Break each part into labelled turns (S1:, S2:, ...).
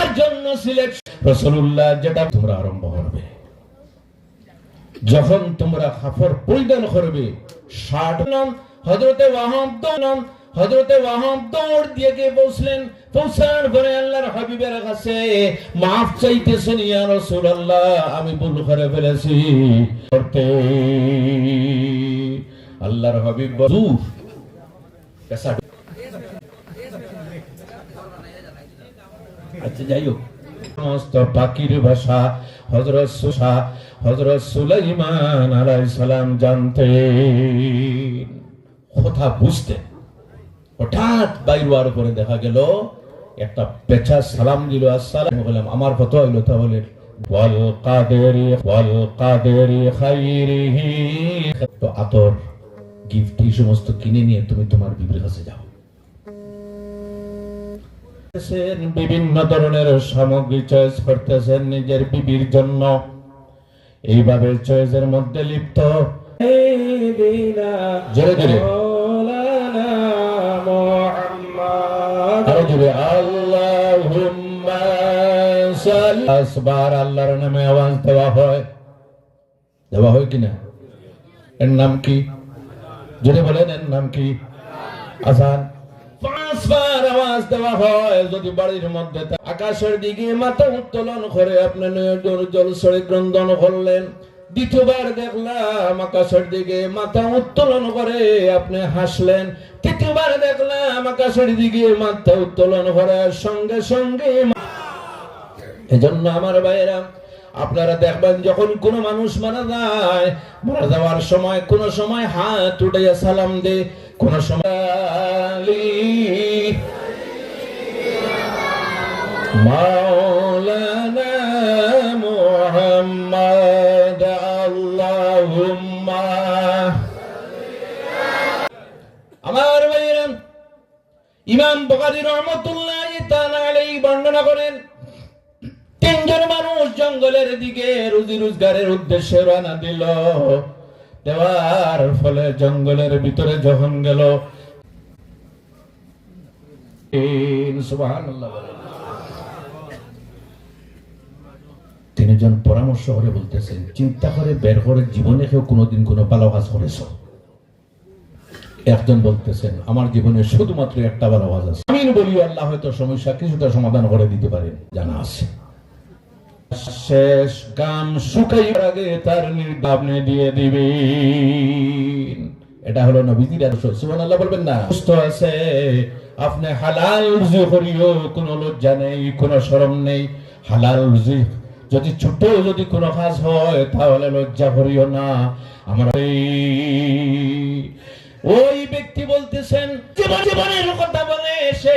S1: আমার জন্য সিলেক্ট রসুল্লাহ যেটা তোমরা আরম্ভ করবে। যখন তোমরা কাপড় পরিধান করবে, ষাট নন হজরতে ওয়াহাব নন হজরতে ওয়াহাব দিয়ে গিয়ে পৌঁছলেন পৌঁছার পরে আল্লাহর হাবিবের কাছে মাফ চাইতেছেন ইয়া রাসূলুল্লাহ, আমি ভুল করে ফেলেছি। করতে। আল্লাহর হাবিব বজুর আচ্ছা যাই হোক সমস্ত পাখির ভাষা হজরত সুসা হজরত সুলাইমান আলাইহিস সালাম জানতেন কথা বুঝতেন হঠাৎ বাইরওয়ার পরে দেখা গেল, একটা পেঁচা সালাম দিল, আসসালাম বললাম, আমার কত কাদেরি খাইরিহি। তো আতর, গিফট এই সমস্ত কিনে নিয়ে তুমি তোমার বিবির কাছে যাও। করতেছেন, বিভিন্ন ধরনের সামগ্রী চয়েস করতেছেন নিজের বিবির জন্য। এইভাবে চয়েসের মধ্যে লিপ্ত। জোরে জোরে। আল্লাহুম্মা আল্লাহর নামে আওয়াজ দেওয়া হয়। দেওয়া হয় কিনা এর নাম কি? জোরে বলেন এর নাম কি? আসান। পাঁচবার আওয়াজ দেওয়া হয়। যদি বাড়ির মধ্যে আকাশের দিকে মাথা উত্তোলন করে সরে ক্রন্দন করলেন। দ্বিতীয়বার দেখলাম আকাশের দিকে মাথা উত্তোলন করে আপনি হাসলেন। তৃতীয়বার দেখলাম আকাশের দিকে মাথা উত্তোলন করার সঙ্গে সঙ্গে এজন্য আমার ভাইয়েরা, আপনারা দেখবেন যখন কোন মানুষ মারা যায়, মারা যাওয়ার সময় কোন সময় হাত উঠাইয়া সালাম দে কোন আমার ভাইয়েরা, ইমাম বুখারী রহমাতুল্লাহি তাআলা আলাইহি বর্ণনা করেন, তিনজন মানুষ জঙ্গলের দিকে রুজি রোজগারের উদ্দেশ্যে রওনা দিল। দেওয়ার ফলে জঙ্গলের ভিতরে যখন গেল। তিনজন পরামর্শ করে বলতেছেন, চিন্তা করে বের করে জীবনে কেউ কোনোদিন কোনো ভালো কাজ করেছ? একজন বলতেছেন, আমার জীবনে শুধুমাত্র একটা ভালো কাজ আছে। আমি বলি আল্লাহ হয়তো সমস্যা কিছুটা সমাধান করে দিতে পারেন, জানা আছে। শেষ গাম শুকাইবার আগে তার নির্দাবনে দিয়ে দিবেন। এটা হলো নবীজির আদর্শ, সুবহানাল্লাহ বলবেন না। সুস্থ আছে, আপনি হালাল রুজি করিও, কোনো লজ্জা নেই, কোনো শরম নেই। হালাল রুজি, যদি ছোট যদি কোনো কাজ হয়, তাহলে লজ্জা করিও না। আমরা ওই ব্যক্তি বলতেছেন জীবনের কথা বলে এসে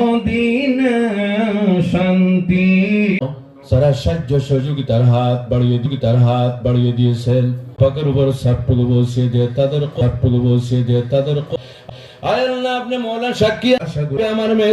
S1: মদিনা শান্তি সারা সাহায্য সহযোগিতার হাত বাড়িয়ে দিকে হাত বাড়িয়ে দিয়েছেন পাকের উপর সাপটুকু বসিয়ে দিয়ে তাদের সাপটুকু বসিয়ে দিয়ে তাদের আপনি মৌলা সাক্ষী আশা আমার মেয়ে